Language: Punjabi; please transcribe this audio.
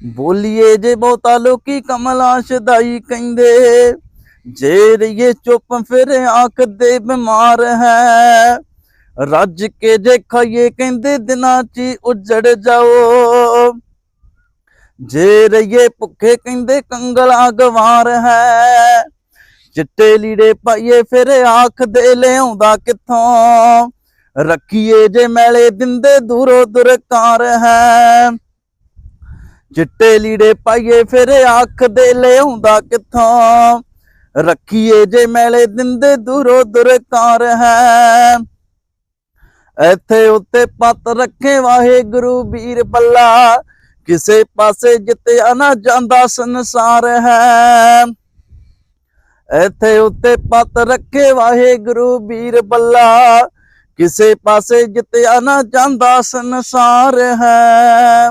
ਬੋਲੀਏ ਜੇ ਬਹੁਤਾ ਲੋਕੀ ਕਮਲਾ ਸ਼ਦਾਈ ਕਹਿੰਦੇ। ਜੇ ਰਹੀਏ ਚੁੱਪ ਫਿਰ ਆਖਦੇ ਬਿਮਾਰ ਹੈ। ਰੱਜ ਕੇ ਜੇ ਖਾਈਏ ਕਹਿੰਦੇ ਦਿਨਾਂ 'ਚ ਉਜੜ ਜਾਓ। ਜੇ ਰਹੀਏ ਭੁੱਖੇ ਕਹਿੰਦੇ ਕੰਗਲਾ ਗਵਾਰ ਹੈ। ਚਿੱਟੇ ਲੀੜੇ ਪਾਈਏ ਫਿਰ ਆਖਦੇ ਲਿਆਉਂਦਾ ਕਿੱਥੋਂ। ਰੱਖੀਏ ਜੇ ਮੈਲੇ ਦਿੰਦੇ ਦੂਰੋਂ ਦੁਰਕਾਰ ਹੈ। ਚਿੱਟੇ ਲੀੜੇ ਪਾਈਏ ਫਿਰ ਆਖਦੇ ਲਿਆਉਂਦਾ ਕਿੱਥੋਂ? ਰੱਖੀਏ ਜੇ ਮੈਲੇ ਦਿੰਦੇ ਦੂਰੋਂ ਦੁਰਕਾਰ ਹੈ। ਇੱਥੇ ਉੱਤੇ ਪੱਤ ਰੱਖੇ ਵਾਹਿਗੁਰੂ ਵੀਰ ਬੱਲਾ। ਕਿਸੇ ਪਾਸੇ ਜਿੱਤੇ ਨਾ ਜਾਂਦਾ ਸੰਸਾਰ ਹੈ। ਇੱਥੇ ਉੱਤੇ ਪਤ ਰੱਖੇ ਵਾਹਿਗੁਰੂ ਵੀਰ ਬੱਲਾ। ਕਿਸੇ ਪਾਸੇ ਜਿੱਤਿਆ ਨਾ ਜਾਂਦਾ ਸੰਸਾਰ ਹੈ।